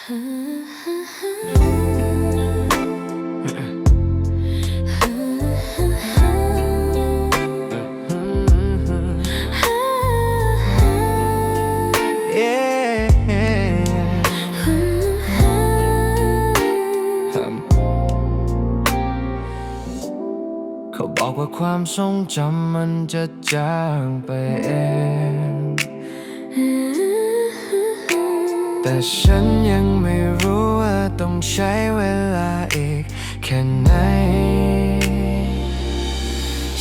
เขาบอกว่าความทรงจำมันจะจางไปเอง แต่ฉันยังไม่รู้ว่าต้องใช้เวลาอีกแค่ไหน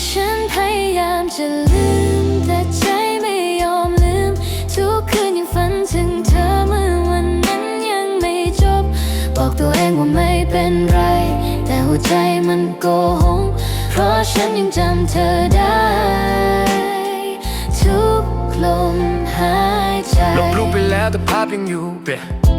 ฉันพยายามจะลืมแต่ใจไม่ยอมลืม ทุกคืนยังฝันถึงเธอเมื่อวันนั้นยังไม่จบ บอกตัวเองว่าไม่เป็นไร แต่หัวใจมันโกหกเพราะฉันยังจำเธอได้ ทุกลม แล้วแต่ภาพยังอยู่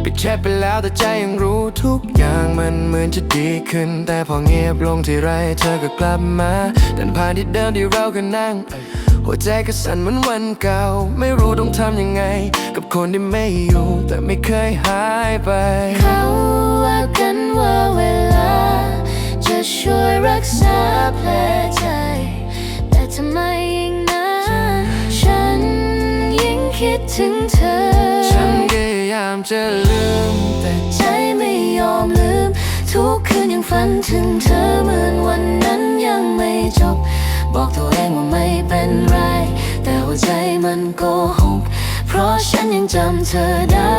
ปิดแชทไปแล้วแต่ใจยังรู้ทุกอย่างมันเหมือนจะดีขึ้น แต่พอเงียบลงที่ไรเธอก็กลับมาดินผ่านที่เดิมที่เราก็นั่ง หัวใจก็สั่นเหมือนวันเก่า ไม่รู้ต้องทำยังไง กับคนที่ไม่อยู่ แต่ไม่เคยหายไป เขาว่ากันว่าเวลา จะช่วยรักษาแผลใจ แต่ทำไมยิ่งนานฉันยิ่งคิดถึงเธอ จะลืม แต่ใจไม่ยอมลืม ทุกคืนยังฝันถึงเธอเหมือนวันนั้นยังไม่จบ บอกตัวเองว่าไม่เป็นไร แต่หัวใจมันโกหก เพราะฉันยังจำเธอได้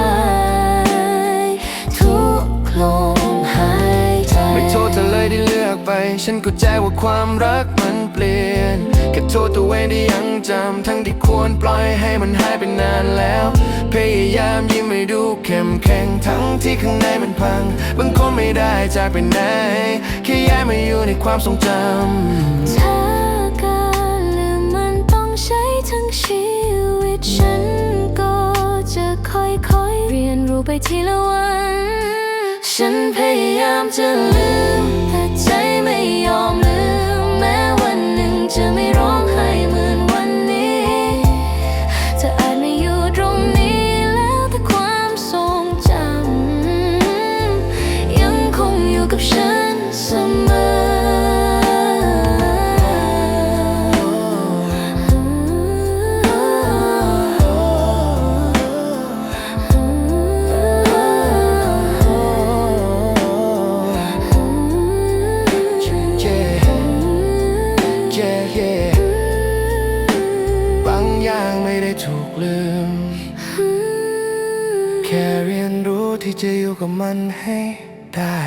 ทุกลมหายใจ ไม่โทษเธอเลยที่เลือกไป ฉันเข้าใจว่าความรักมันเปลี่ยน แค่โทษตัวเองที่ยังจำทั้งที่ควรปล่อยให้มันหายไปนานแล้ว พยายามยิ้มให้ดูเข้มแข็งทั้งที่ข้างในมันพัง บางคนไม่ได้จากไปไหน แค่ย้ายมาอยู่ในความทรงจำถ้าการลืมมันต้องใช้ทั้งชีวิตฉันก็จะค่อยๆ เรียนรู้ไปทีละวัน ฉันพยายามจะลืมแต่ใจไม่ยอมลืม ไม่ได้ถูกลืม แค่เรียนรู้ที่จะอยู่กับมันให้ได้